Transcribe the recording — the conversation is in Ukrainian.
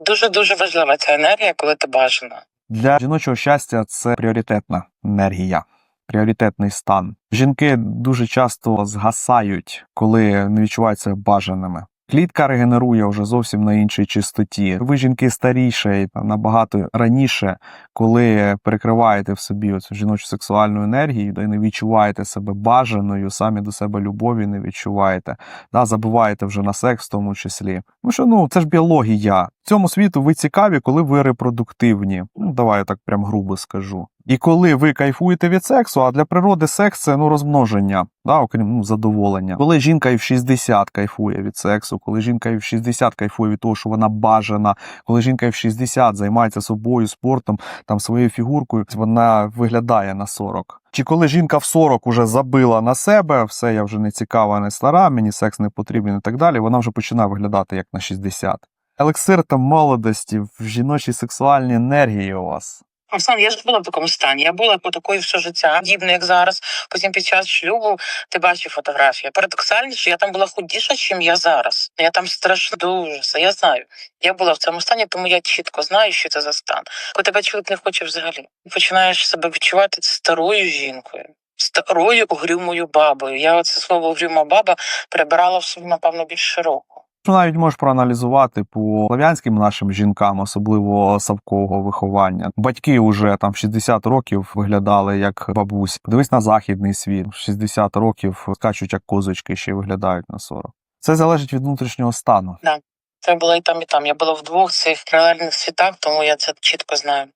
Дуже дуже важлива ця енергія, коли ти бажана. Для жіночого щастя це пріоритетна енергія, пріоритетний стан. Жінки дуже часто згасають, коли не відчуваються бажаними. Клітка регенерує вже зовсім на іншій чистоті. Ви жінки старіше, набагато раніше, коли перекриваєте в собі оцю жіночу сексуальну енергію, де не відчуваєте себе бажаною, самі до себе любові не відчуваєте, да, забуваєте вже на секс в тому числі. Ну що ну це ж біологія. Цьому світу ви цікаві, коли ви репродуктивні. Ну давай я так прям грубо скажу. І коли ви кайфуєте від сексу, а для природи секс це ну розмноження, да, окрім ну, задоволення. Коли жінка і в 60 кайфує від сексу, коли жінка і в 60 кайфує від того, що вона бажана, коли жінка і в 60 займається собою, спортом, там своєю фігуркою, вона виглядає на 40. Чи коли жінка в 40 уже забила на себе, все, я вже не цікава, не стара, мені секс не потрібен і так далі, вона вже починає виглядати як на 60. Елексир там молодості в жіночій сексуальній енергії у вас. Оксан, я ж була в такому стані. Я була по такою все життя, дібно, як зараз. Потім під час шлюбу ти бачив фотографії. Парадоксальніше, я там була худіша, чим я зараз. Я там страшно дуже. Я знаю. Я була в цьому стані, тому я чітко знаю, що це за стан. Коли тебе чоловік не хоче взагалі, починаєш себе відчувати старою жінкою. Старою угрюмою бабою. Я оце слово угрюма баба перебирала в собі, напевно, більш широко. Навіть можеш проаналізувати по слав'янським нашим жінкам, особливо савкового виховання. Батьки вже там в 60 років виглядали як бабусь. Подивись на західний світ. В 60 років скачуть як козочки, ще виглядають на 40. Це залежить від внутрішнього стану. Це було і там, і там. Я була в двох цих паралельних світах, тому я це чітко знаю.